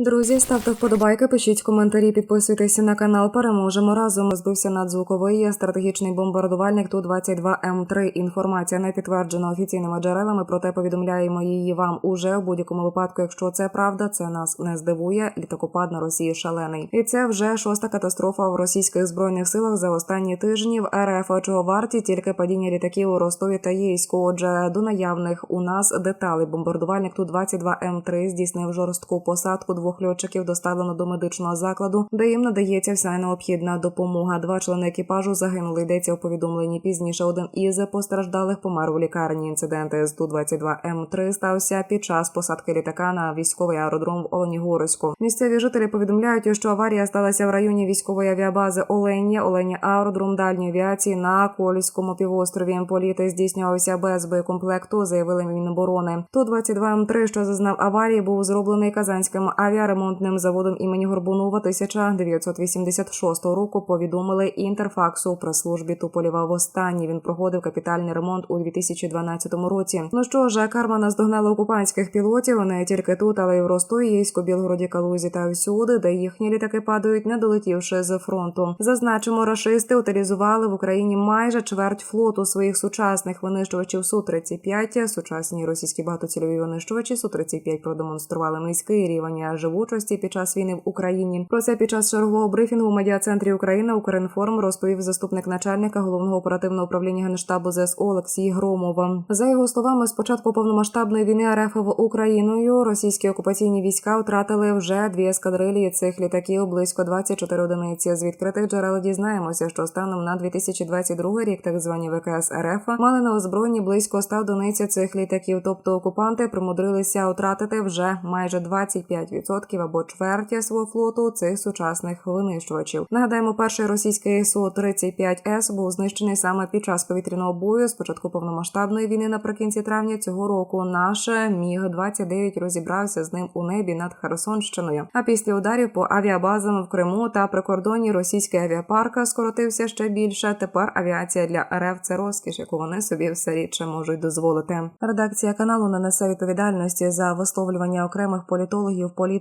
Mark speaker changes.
Speaker 1: Друзі, ставте вподобайки, пишіть коментарі, підписуйтесь на канал. Переможемо разом. Збився надзвуковий стратегічний бомбардувальник ту 22 м 3 Інформація не підтверджена офіційними джерелами, проте повідомляємо її вам уже в будь-якому випадку. Якщо це правда, це нас не здивує. Літакопад на Росії шалений, і це вже шоста катастрофа в російських збройних силах за останні тижні. В РФ чого варті тільки падіння літаків у Ростові та Єйську. Отже, до наявних у нас деталей бомбардувальник ту 22 м 3 здійснив жорстку посадку двох льотчиків доставлено до медичного закладу, де їм надається вся необхідна допомога. Два члени екіпажу загинули. Йдеться у повідомленні пізніше. Один із постраждалих помер у лікарні. Інцидент з ту 22 м 3 стався під час посадки літака на військовий аеродром в Оленігорську. Місцеві жителі повідомляють, що аварія сталася в районі військової авіабази Оленя, Оленя аеродром дальньої авіації на Кольському півострові. Політи здійснювався без боєкомплекту, заявили Міноборони. Ту 22 м 3 що зазнав аварії, був зроблений казанським авіаремонтним заводом імені Горбунова 1986 року. Повідомили інтерфаксу при службі Туполєва. Востаннє він проходив капітальний ремонт у 2012 році. Ну що ж, карма наздогнала окупантських пілотів не тільки тут, але й в Ростові, Єйську, Білгороді, Калузі та всюди, де їхні літаки падають, не долетівши з фронту. Зазначимо, рашисти утилізували в Україні майже чверть флоту своїх сучасних винищувачів су 35 Сучасні російські багатоцільові винищувачі су 35 продемонстрували низький рівень живучості під час війни в Україні. Про це під час чергового брифінгу у медіа-центрі Україна Укрінформ розповів заступник начальника головного оперативного управління генштабу ЗСУ Олексій Громов. За його словами, з початку повномасштабної війни РФ в Україною російські окупаційні війська втратили вже дві ескадрилії цих літаків близько 24 одиниці. З відкритих джерел дізнаємося, що станом на 2022 рік так звані ВКС РФ мали на озброєнні близько 100 одиниць цих літаків. Тобто окупанти примудрилися втратити вже майже 25% або чверть свого флоту цих сучасних винищувачів. Нагадаємо, перший російський су 35 с був знищений саме під час повітряного бою. З початку повномасштабної війни наприкінці травня цього року. Наш міг 29 розібрався з ним у небі над Херсонщиною. А після ударів по авіабазам в Криму та прикордонні російський авіапарк скоротився ще більше. Тепер авіація для РФ це розкіш, яку вони собі все рідше можуть дозволити. Редакція каналу не несе відповідальності за висловлювання окремих політологів,